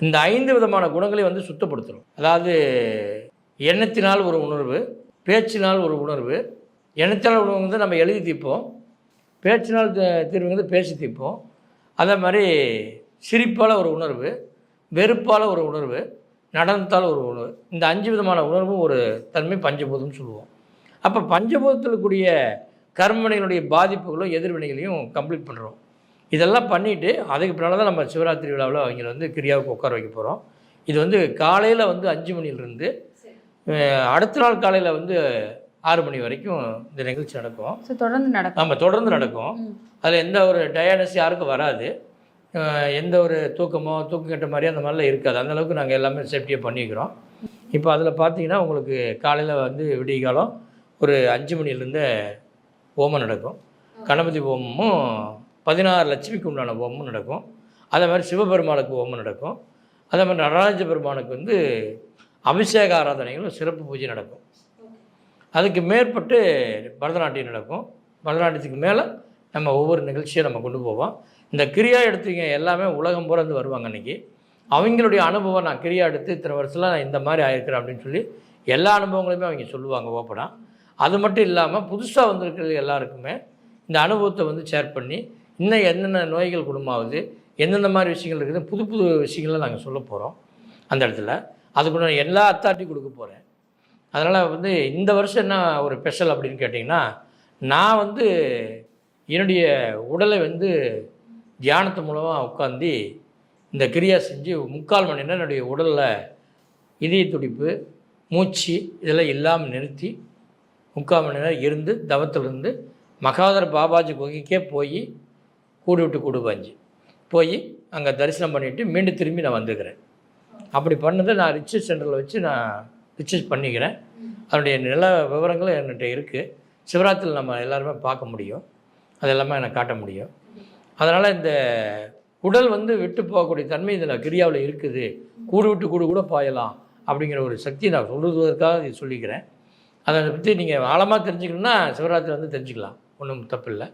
இந்த ஐந்து விதமான குணங்களை வந்து சுத்தப்படுத்தணும். அதாவது எண்ணத்தினால் ஒரு உணர்வு பேச்சினால் ஒரு உணர்வு எண்ணத்தினால் உணர்வு வந்து நம்ம எழுதி தீர்ப்போம். பேச்சினால் த- தீர்வு வந்து பேசி தீர்ப்போம். அதே மாதிரி சிரிப்பால் ஒரு உணர்வு வெறுப்பால் ஒரு உணர்வு நடனத்தால் ஒரு உணர்வு இந்த அஞ்சு விதமான உணர்வும் ஒரு தன்மை பஞ்சபூதம்னு சொல்லுவோம். அப்போ பஞ்சபூதத்தில் கூடிய கர்மனைகளுடைய பாதிப்புகளும் எதிர்வினைகளையும் கம்ப்ளீட் பண்ணுறோம் இதெல்லாம் பண்ணிவிட்டு அதுக்கு பின்னால் தான் நம்ம சிவராத்திரி விழாவில் அவங்கள வந்து கிரியாவுக்கு உட்கார வைக்க போகிறோம் இது வந்து காலையில் வந்து அஞ்சு மணிலேருந்து அடுத்த நாள் காலையில் வந்து ஆறு மணி வரைக்கும் இந்த நிகழ்ச்சி நடக்கும். தொடர்ந்து நடக்கும். நம்ம தொடர்ந்து நடக்கும். அதில் எந்த ஒரு டயர்னஸ் யாருக்கும் வராது. எந்த ஒரு தூக்கமோ தூக்கம் கெட்ட மாதிரி அந்த மாதிரிலாம் இருக்காது. அந்த அளவுக்கு நாங்கள் எல்லாமே சேஃப்டியாக பண்ணிக்கிறோம். இப்போ அதில் பார்த்தீங்கன்னா உங்களுக்கு காலையில் வந்து விடிய காலம் ஒரு அஞ்சு மணிலேருந்து ஹோமம் நடக்கும். கணபதி ஹோமமும் பதினாறு லட்சுமிக்கு உண்டான ஓமும் நடக்கும். அதே மாதிரி சிவபெருமானுக்கு ஹோமம் நடக்கும். அதே மாதிரி நடராஜ பெருமானுக்கு வந்து அபிஷேக ஆராதனைகளும் சிறப்பு பூஜை நடக்கும். அதுக்கு மேற்பட்டு பரதநாட்டியம் நடக்கும். பரதநாட்டியத்துக்கு மேலே நம்ம ஒவ்வொரு நிகழ்ச்சியை நம்ம கொண்டு போவோம். இந்த கிரியா எடுத்தீங்க எல்லாமே உலகம் பூரா வருவாங்க அன்றைக்கி அவங்களுடைய அனுபவம் நான் கிரியா எடுத்து இத்தனை வருஷத்தில் நான் இந்த மாதிரி ஆயிருக்கிறேன் அப்படின்னு சொல்லி எல்லா அனுபவங்களையுமே அவங்க சொல்லுவாங்க ஓப்பனாக அது மட்டும் இல்லாமல் புதுசாக வந்திருக்கிறது எல்லாருக்குமே இந்த அனுபவத்தை வந்து ஷேர் பண்ணி இன்னும் என்னென்ன நோய்கள் குணமாகுது எந்தெந்த மாதிரி விஷயங்கள் இருக்குது புது புது விஷயங்களை நாங்கள் சொல்ல போகிறோம் அந்த இடத்துல. அதுக்கு நான் எல்லா அத்தாட்டி கொடுக்க போகிறேன் அதனால் வந்து இந்த வருஷம் என்ன ஒரு ஸ்பெஷல் அப்படின்னு கேட்டிங்கன்னா நான் வந்து என்னுடைய உடலை வந்து தியானத்து மூலமாக உட்காந்து இந்த கிரியா செஞ்சு முக்கால் மணி நேரம் என்னுடைய உடலில் இதய துடிப்பு மூச்சு இதெல்லாம் இல்லாமல் நிறுத்தி முக்கால் மணி நேரம் இருந்து தவத்திலிருந்து மகாதர பாபாஜி குகைக்கே போய் கூடு விட்டு கூடு பாஞ்சு. போய் அங்கே தரிசனம் பண்ணிவிட்டு மீண்டும் திரும்பி நான் வந்துக்கிறேன். அப்படி பண்ணதை நான் ரிசர்ச் சென்டரில் வச்சு நான் ரிசர்ச் பண்ணிக்கிறேன். அதனுடைய நில விவரங்களும் என்கிட்ட இருக்குது சிவராத்திரியில் நம்ம எல்லாருமே பார்க்க முடியும். அதெல்லாமே எனக்கு காட்ட முடியும். அதனால் இந்த உடல் வந்து விட்டு போகக்கூடிய தன்மை இதில் கிரியாவில் இருக்குது. கூடு விட்டு கூடு கூட பாயலாம் அப்படிங்கிற ஒரு சக்தியை நான் சொல்லுவதற்காக இதை சொல்லிக்கிறேன். அதை பற்றி நீங்கள் ஆழமாக தெரிஞ்சுக்கணுன்னா சிவராத்திரி வந்து தெரிஞ்சுக்கலாம். ஒன்றும் தப்பில்லை